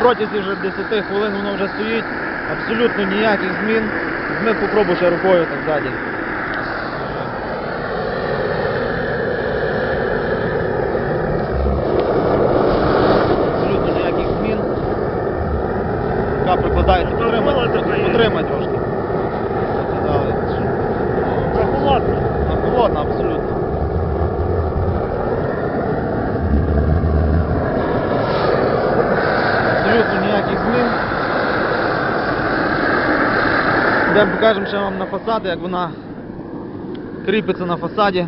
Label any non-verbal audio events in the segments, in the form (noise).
протязі вже 10 хвилин воно вже стоїть, абсолютно ніяких змін. Ми попробуй ще рукою так ззаді. Абсолютно ніяких змін. Рука прикладається, потримай, потримай трошки. Сказали, що Прохолодно. вона холодна абсолютно. Абсолютно ніяких змін. Йдемо покажемо ще вам на фасаді, як вона кріпиться на фасаді.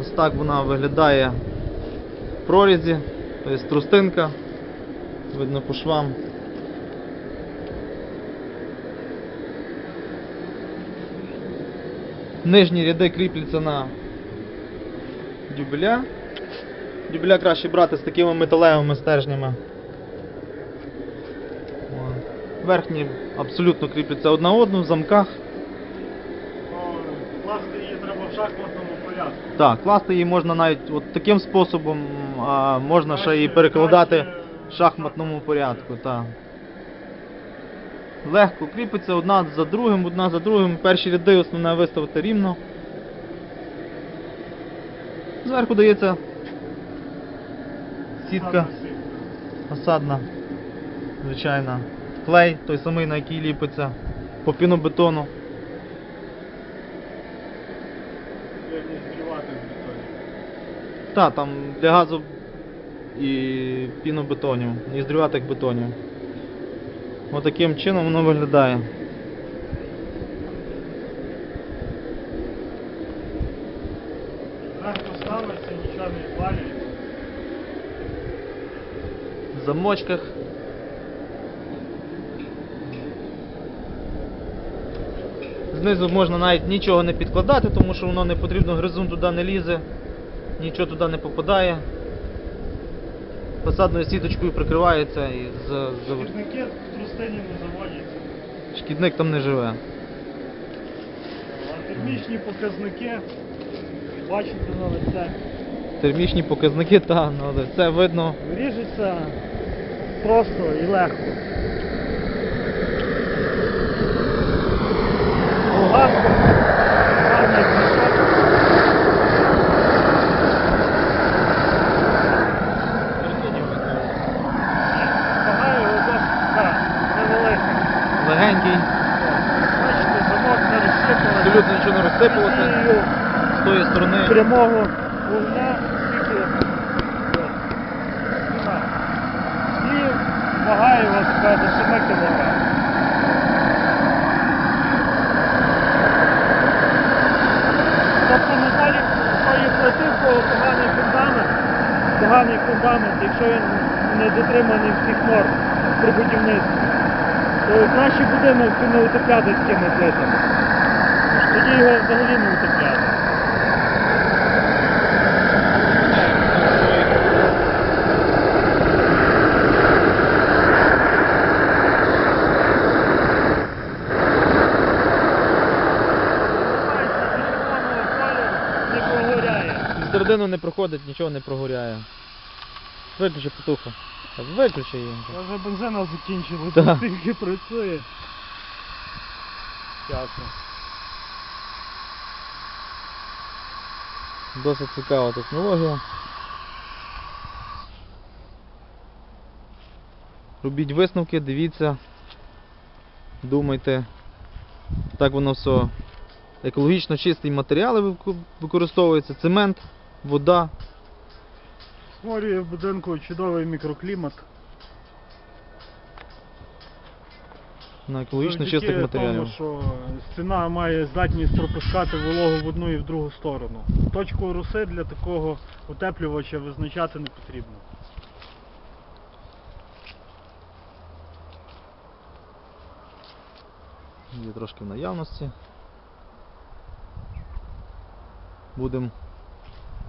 Ось так вона виглядає в прорізі, тобто трустинка, видно по швам. Нижні ряди кріпляться на дюбеля. Дюбеля краще брати з такими металевими стержнями. Верхні абсолютно кріпляться одна одну в замках. Класти її треба в шахматному порядку. Так, класти її можна навіть от таким способом, а можна ще її перекладати в шахматному порядку. Так. Легко кріпиться одна за другим, одна за другим. Перші ряди основне виставити рівно. Зверху дається сітка осадна, звичайна. Клей, той самий, на який ліпиться по пінобетону. Так, там для газу і пінобетонів, і бетонів. Отаким чином воно виглядає. Ставиться, нічого не відвалюється. В замочках. Знизу можна навіть нічого не підкладати, тому що воно не потрібно, гризун туди не лізе, нічого туди не попадає. Фасадною сіточкою прикривається і за. Шкідники в трустині не заводяться. шкідник там не живе. А термічні показники бачите на лице. Термічні показники, (laughs) та, ну, але це видно. Ріжеться просто і легко. Болгарка, гарний квіток. Вага його досить так, невелика. Легенький, Бачите, замок не розсипаний. абсолютно нічого не розсипалося. З тої сторони. прямого вогня тільки. І вага його така до 7 кг. Тобто на плити в кого поганий фундамент, поганий фундамент, якщо він не дотриманий всіх норм при будівництві, то краще будинок не утепляти такими плитами. Тоді його взагалі не утепляти. Середину не проходить, нічого не прогоряє. Виключи потуху. Виключи її. Я вже бензина закінчили, Так. тільки працює. Ясно. Досить цікава технологія. Робіть висновки, дивіться, думайте. Так воно все екологічно чисті матеріали вик- використовуються, цемент, вода. Створює в будинку чудовий мікроклімат. На екологічно Завдяки чистих матеріалів. Тому, що стіна має здатність пропускати вологу в одну і в другу сторону. Точку руси для такого утеплювача визначати не потрібно. Є трошки в наявності. Будемо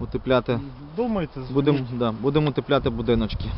утепляти. Думайте, Будемо да, будем утепляти будиночки.